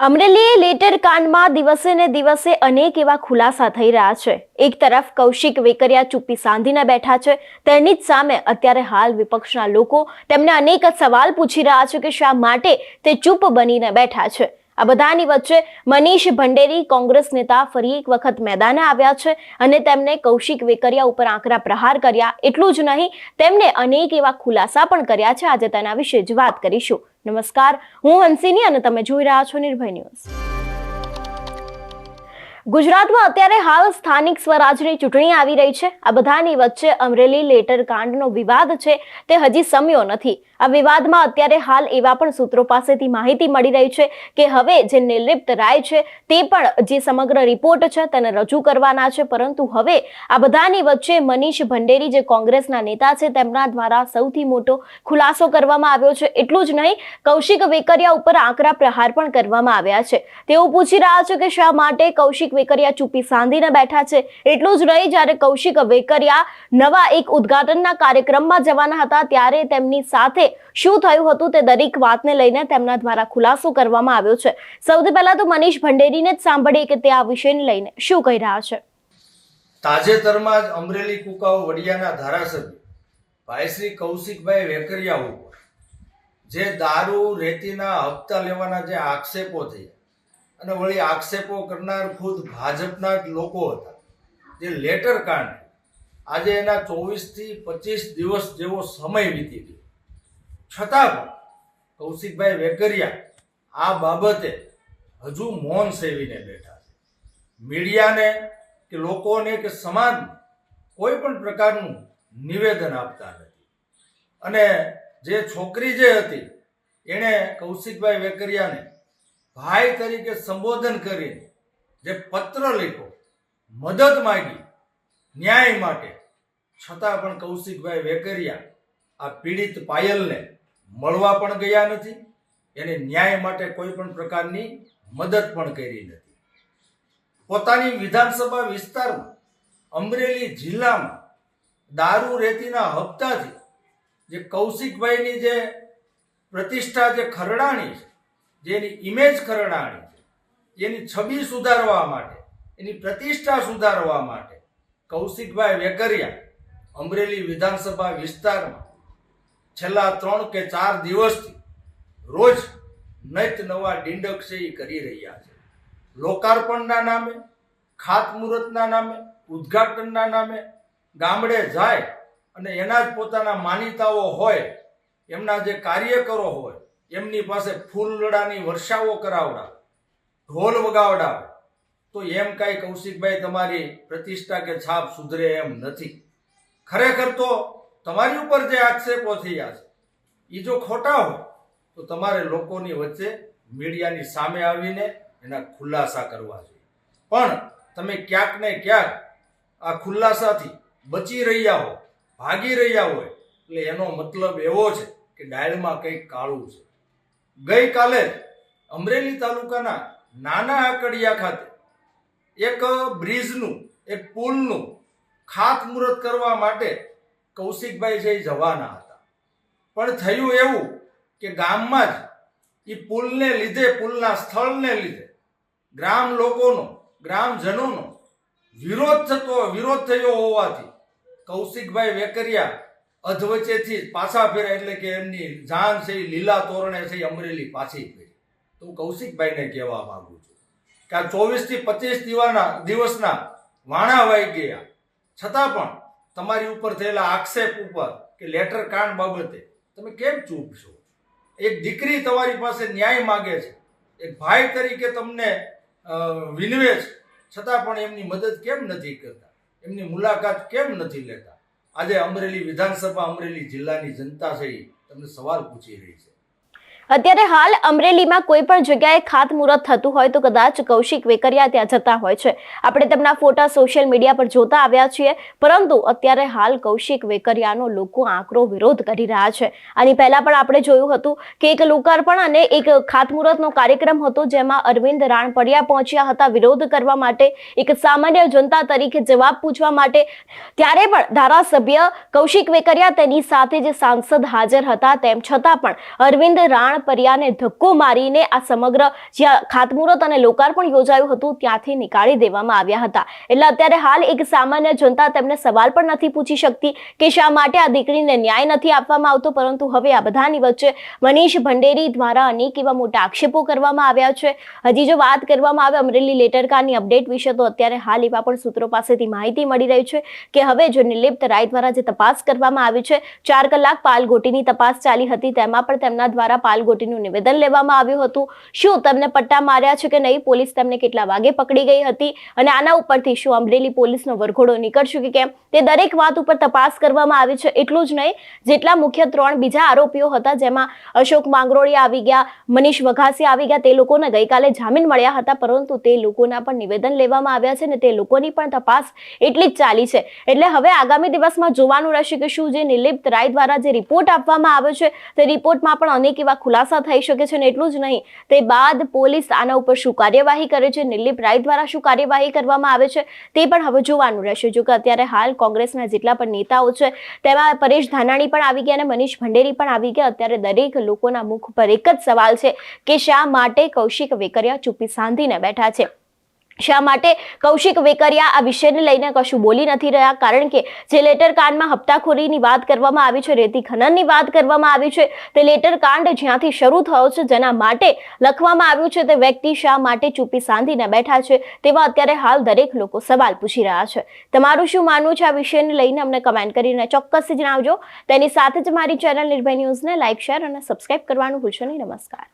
Amreli letter કાંડમાં દિવસે ને દિવસે અનેક એવા ખુલાસા થઈ રહ્યા છે. એક તરફ કૌશિક વેકરિયા ચૂપી સાંધીને બેઠા છે. તેની જ સામે અત્યારે હાલ વિપક્ષના લોકો તેમને અનેક સવાલ પૂછી રહ્યા છે કે શા માટે તે ચૂપ બનીને બેઠા છે. આ બધાની વચ્ચે મનીષ ભંડેરી કોંગ્રેસ નેતા ફરી એક વખત મેદાને આવ્યા છે અને તેમને કૌશિક વેકરિયા ઉપર આકરા પ્રહાર કર્યા. એટલું જ નહીં, તેમને અનેક એવા ખુલાસા પણ કર્યા છે. આજે તેના વિશે જ વાત કરીશું. નમસ્કાર, હું હંસિની અને તમે જોઈ રહ્યા છો નિર્ભય ન્યૂઝ. ગુજરાતમાં અત્યારે હાલ સ્થાનિક સ્વરાજની ચૂંટણી આવી રહી છે. આ બધાની વચ્ચે અમરેલી લેટર કાંડનો વિવાદ છે. તે હજી સમ્યો નથી. આ વિવાદમાં અત્યારે હાલ એવા પણ સૂત્રો પાસેથી માહિતી મળી રહી છે કે હવે જે નિર્લિપ્ત રાય છે તે પણ જે સમગ્ર રિપોર્ટ છે તેને રજૂ કરવાના છે. પરંતુ હવે આ બધાની વચ્ચે મનીષ ભંડેરી જે કોંગ્રેસના નેતા છે તેમના દ્વારા સૌથી મોટો ખુલાસો કરવામાં આવ્યો છે. એટલું જ નહીં, કૌશિક વેકરિયા ઉપર આકરા પ્રહાર પણ કરવામાં આવ્યા છે. તેઓ પૂછી રહ્યા છે કે શા માટે કૌશિક વેકરિયા ચૂપી સાંધીને બેઠા છે? એટલું જ નહીં, જ્યારે કૌશિક વેકરિયા નવા એક ઉદ્ઘાટનના કાર્યક્રમમાં જવાના હતા, ત્યારે તેમની સાથે શું થયું હતું તે દરેક વાતને લઈને તેમના દ્વારા ખુલાસો કરવામાં આવ્યો છે. સૌથી પહેલા તો મનીષ ભંડેરીને જ સાંભળીએ કે તે આ વિષયને લઈને શું કહી રહ્યા છે. તાજેતરમાં જ અમરેલી કુકાઓ વડિયાના ધારાસભ્ય ભાઈશ્રી કૌશિકભાઈ વેકરિયા ઉપર જે દારૂ, રેતીના હપ્તા લેવાના જે આક્ષેપો થયા અને વળી આક્ષેપો કરનાર ખુદ ભાજપના જ લોકો હતા. જે લેટર કાંડ આજે એના ચોવીસથી પચીસ દિવસ જેવો સમય વીતી ગયો. છતાં પણ કૌશિકભાઈ વેકરિયા આ બાબતે હજુ મૌન સેવીને બેઠા છે. મીડિયાને કે લોકોને કે સમાજને કોઈ પણ પ્રકારનું નિવેદન આપતા નથી. અને જે છોકરી જે હતી, એણે કૌશિકભાઈ વેકરિયાને ભાઈ તરીકે સંબોધન કરીને જે પત્ર લખ્યો, મદદ માગી, ન્યાય માટે, છતાં પણ કૌશિકભાઈ વેકરિયા આ પીડિત પાયલને મળવા પણ ગયા નથી, એને ન્યાય માટે કોઈ પણ પ્રકારની મદદ પણ કરી નથી. પોતાની વિધાનસભા વિસ્તારમાં અમરેલી જિલ્લામાં દારૂ રેતીના હપ્તાથી જે કૌશિકભાઈની જે પ્રતિષ્ઠા જે ખરડાણી છે જેની ઇમેજ ખરડાણી છે, એની છબી સુધારવા માટે, એની પ્રતિષ્ઠા સુધારવા માટે કૌશિકભાઈ વેકરિયા અમરેલી વિધાનસભા વિસ્તારમાં છેલ્લા ત્રણ કે ચાર દિવસથી રોજ નૈત નવા ડિંડક છે એ કરી રહ્યા છે. લોકાર્પણના નામે, ખાતમુહૂર્તના નામે, ઉદ્ઘાટનના નામે ગામડે જાય અને એના જ પોતાના માનીતાઓ હોય, એમના જે કાર્યકરો હોય, એમની પાસે ફૂલડાની વર્ષાઓ કરાવડા ઢોલ વગાવડાવે, તો એમ કાંઈ કૌશિકભાઈ તમારી પ્રતિષ્ઠા કે છાપ સુધરે એમ નથી. ખરેખર તો તમારી ઉપર જે આક્ષેપો થયા છે એ જો ખોટા હોય, તો તમારે લોકોની વચ્ચે મીડિયાની સામે આવીને એના ખુલાસા કરવા જોઈએ. પણ તમે ક્યાંક ને ક્યાંક આ ખુલાસાથી બચી રહ્યા હો, ભાગી રહ્યા હોય, એટલે એનો મતલબ એવો છે કે ડાયલમાં કંઈક કાળું છે. ગઈકાલે અમરેલી તાલુકાના નાના આકડિયા ખાતે એક બ્રિજનું, એક પુલનું ખાતમુહૂર્ત કરવા માટે કૌશિકભાઈ છે એ જવાના હતા. પણ થયું એવું કે ગામમાં જ એ પુલને લીધે, પુલના સ્થળને લીધે ગ્રામ લોકોનો, ગ્રામજનોનો વિરોધ થતો, વિરોધ થયો હોવાથી કૌશિકભાઈ વેકરિયા અધવચ્ચેથી પાછા ફેર્યા એટલે કે એમની જાન છે લીલા તોરણે છે અમરેલી પાછી ફેરી. તો હું કૌશિકભાઈને કહેવા માંગુ છું કે આ ચોવીસથી પચીસ દિવસના દિવસના વાણા વાઈ ગયા. છતાં પણ તમારી ઉપર થયેલા આક્ષેપ ઉપર કે લેટર કાંડ બાબતે તમે કેમ ચૂપ છો? એક દીકરી તમારી પાસે ન્યાય માગે છે. એક ભાઈ તરીકે તમને વિનવે છે. છતાં પણ એમની મદદ કેમ નથી કરતા? એમની મુલાકાત કેમ નથી લેતા? આજે અમરેલી વિધાનસભા અમરેલી જિલ્લાની જનતા છે તમને સવાલ પૂછી રહી છે. અત્યારે હાલ અમરેલીમાં કોઈ પણ જગ્યાએ ખાતમુહૂર્ત થતું હોય તો કદાચ કૌશિક વેકરિયા ત્યાં જતા હોય છે. આપણે તેમના ફોટા સોશિયલ મીડિયા પર જોતા આવ્યા છીએ, પરંતુ અત્યારે હાલ કૌશિક વેકરિયાનો લોકો આકરો વિરોધ કરી રહ્યા છે. આની પહેલા પણ આપણે જોયું હતું કે એક લોકાર્પણ અને એક ખાતમુહૂર્તનો કાર્યક્રમ હતો જેમાં અરવિંદ રાણપડિયા પહોંચ્યા હતા વિરોધ કરવા માટે. એક સામાન્ય જનતા તરીકે જવાબ પૂછવા માટે. ત્યારે પણ ધારાસભ્ય કૌશિક વેકરિયા તેની સાથે જે સાંસદ હાજર હતા. તેમ છતાં પણ અરવિંદ રાણ રાણપરિયાને ધક્કો મારીને આ સમગ્ર જ્યાં ખાતમુહૂર્ત અને લોકાર્પણ યોજાયું હતું ત્યાંથી નીકાળી દેવામાં આવ્યા હતા. એટલે અત્યારે હાલ એક સામાન્ય જનતા તેમને સવાલ પણ નથી પૂછી શકતી કે શા માટે આ દીકરીને ન્યાય નથી આપવામાં આવતો, પરંતુ હવે આ બધાની વચ્ચે મનીષ ભંડેરી દ્વારા અનેક એવા મોટા આક્ષેપો કરવામાં આવ્યા છે. હજી જો વાત કરવામાં આવે અમરેલી લેટરકારની અપડેટ વિશે, તો અત્યારે હાલ એવા પણ સૂત્રો પાસેથી માહિતી મળી રહી છે કે હવે જો નિર્લિપ્ત રાય દ્વારા જે તપાસ કરવામાં આવી છે, ચાર કલાક પાલગોટીની તપાસ ચાલી હતી, તેમાં પણ તેમના દ્વારા પાલગોટીનું નિવેદન લેવામાં આવ્યું હતું. શું તમને પટ્ટા માર્યા છે કે નહીં? પોલીસ તેમને કેટલા વાગે પકડી ગઈ હતી? અને આના ઉપરથી શું અમરેલી પોલીસનો વરઘોડો નીકળશે કે કેમ? તે દરેક વાત ઉપર તપાસ કરવામાં આવી છે. એટલું જ નહીં, જેટલા મુખ્ય ત્રણ બીજા આરોપીઓ હતા, જેમાં અશોક માંગરોળી આવી ગયા, મનીષ વઘાસી આવી ગયા, તે લોકોને ગઈકાલે જામીન મળ્યા હતા, પરંતુ તે લોકોના પણ નિવેદન લેવામાં આવ્યા છે ને તે લોકોની પણ તપાસ એટલી જ ચાલી છે. એટલે હવે આગામી દિવસમાં જોવાનું રહેશે કે શું જે નિલિપ્ત રાય દ્વારા જે રિપોર્ટ આપવામાં આવ્યો છે, તે રિપોર્ટમાં પણ અનેક એવા ખુલાસા થઈ શકે છે ને એટલું જ નહીં, તે બાદ પોલીસ આના ઉપર શું કાર્યવાહી કરે છે નિલીપ રાય દ્વારા શું કાર્યવાહી કરવામાં આવે છે, તે પણ હવે જોવાનું રહેશે. જો કે અત્યારે હાલ કોંગ્રેસના જેટલા પણ નેતાઓ છે, તેમાં પરેશ ધાનાણી પણ આવી ગયા અને મનીષ ભંડેરી પણ આવી ગયા. અત્યારે દરેક લોકોના મુખ પર એક જ સવાલ છે કે શા માટે કૌશિક વેકરિયા ચૂપી સાંધીને બેઠા છે? શા માટે કૌશિક વેકરિયા આ વિષયને લઈને કશું બોલી નથી રહ્યા? કારણ કે જે લેટર કાંડમાં હપ્તાખોરીની વાત કરવામાં આવી છે, રેતી ખનનની વાત કરવામાં આવી છે, તે લેટર કાંડ જ્યાંથી શરૂ થયો છે, જેના માટે લખવામાં આવ્યું છે, તે વ્યક્તિ શા માટે ચૂપી સાંધીને બેઠા છે, તેવા અત્યારે હાલ દરેક લોકો સવાલ પૂછી રહ્યા છે. તમારું શું માનવું છે આ વિષયને લઈને? અમને કમેન્ટ કરીને ચોક્કસ જણાવજો. તેની સાથે જ મારી ચેનલ નિર્ભય ન્યૂઝને લાઇક શેર અને સબસ્ક્રાઇબ કરવાનું ભૂલશો નહીં. નમસ્કાર.